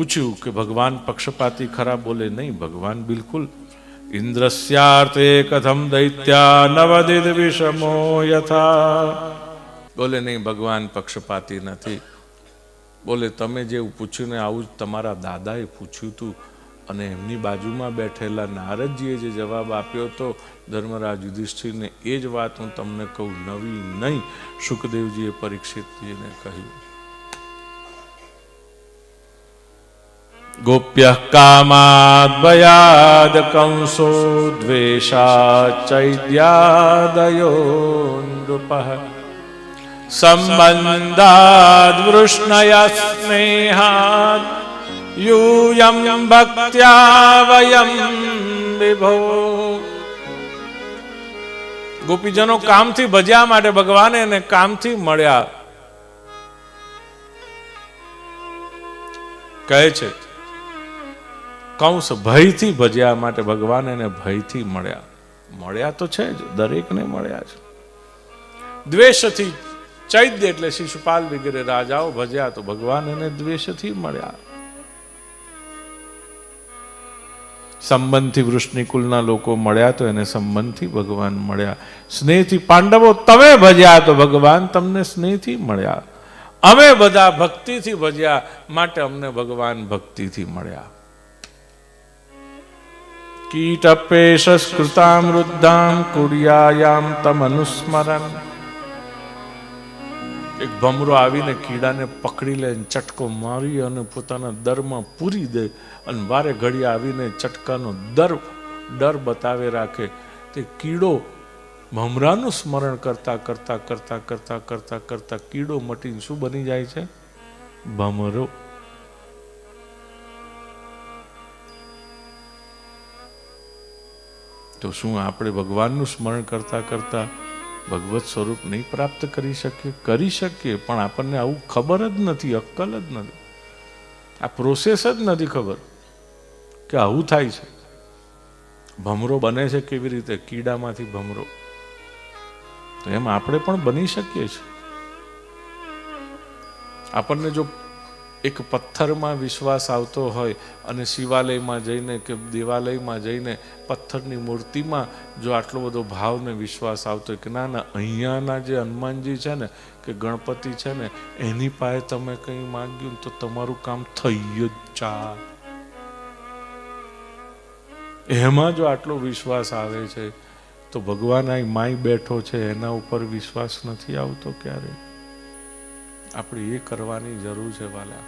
પૂછ્યું કે ભગવાન પક્ષપાતી ખરા બોલે નહીં? ભગવાન બિલકુલ. ઇન્દ્રસ્યાર્થે કથમ દૈત્યા નવદિત વિષમો યથા. બોલે નહીં, ભગવાન પક્ષપાતી નથી. બોલે, તમે જેવું પૂછ્યું ને આવું જ તમારા દાદાએ પૂછ્યું હતું અને એમની બાજુમાં બેઠેલા નારદજીએ જે જવાબ આપ્યો હતો ધર્મરાજ યુધિષ્ઠિરને એ જ વાત હું તમને કહું, નવી નહીં. સુખદેવજીએ પરીક્ષિતજીને કહ્યું. ગોપ્ય કામાદ ભયાદ કંસો દ્વેષા ચૈદ્યાદયો નૃપ સંબંધાદ વૃષ્ણય સ્નેહાદ यूयं भक्त्या वयं વિભો ગોપીજનો કામથી ભજ્યા માટે ભગવાને એને કામથી મળ્યા કહે છે કંસ ભયથી ભજ્યા માટે ભગવાન એને ભયથી મળ્યા. મળ્યા તો છે જ, દરેકને મળ્યા છે. દ્વેષથી ચૈદ્ય એટલે શિશુપાલ વગેરે રાજાઓ ભજ્યા તો ભગવાન એને દ્વેષથી મળ્યા. સંબંધથી વૃષ્ણિકુલના લોકો મળ્યા તો એને સંબંધથી ભગવાન મળ્યા. સ્નેહથી પાંડવો તમે ભજ્યા તો ભગવાન તમને સ્નેહથી મળ્યા. અમે બધા ભક્તિથી ભજ્યા માટે અમને ભગવાન ભક્તિથી મળ્યા. કીટપેશસ્કૃતામ વૃદ્ધામ કુડિયાયામ તમ અનુસ્મરણ એક ભમરો આવીને કીડાને પકડી લે ચટકો મારી અને પોતાના દરમાં પૂરી દે અને વારે ઘડી આવીને ચટકાનો દર ડર બતાવે રાખે તે કીડો ભમરાનું સ્મરણ કરતા કરતા કરતા કરતા કરતા કરતા કીડો મટીને શું બની જાય છે ભમરો તો શું આપણે ભગવાનનું સ્મરણ કરતા કરતા ભગવત સ્વરૂપ નહીં પ્રાપ્ત કરી શકીએ? કરી શકીએ, પણ આપણને આવું ખબર જ નથી, અક્કલ જ નથી. આ પ્રોસેસ જ નથી ખબર કે આવું થાય છે. ભમરો બને છે કેવી રીતે? કીડામાંથી ભમરો. તો એમ આપણે પણ બની શકીએ છીએ. આપણને જો એક પથ્થરમાં વિશ્વાસ આવતો હોય અને શિવાલયમાં જઈને કે દેવાલયમાં જઈને પથ્થરની મૂર્તિમાં જો આટલો બધો ભાવ ને વિશ્વાસ આવતો હોય કે ના ના, અહીંયાના જે હનુમાનજી છે ને, કે ગણપતિ છે ને, એની પાસે તમે કંઈ માગ્યું તો તમારું કામ થઈ જ ચા. એમાં જો આટલો વિશ્વાસ આવે છે, તો ભગવાન અહીં માય બેઠો છે, એના ઉપર વિશ્વાસ નથી આવતો ક્યારે? આપણે એ કરવાની જરૂર છે વાલા.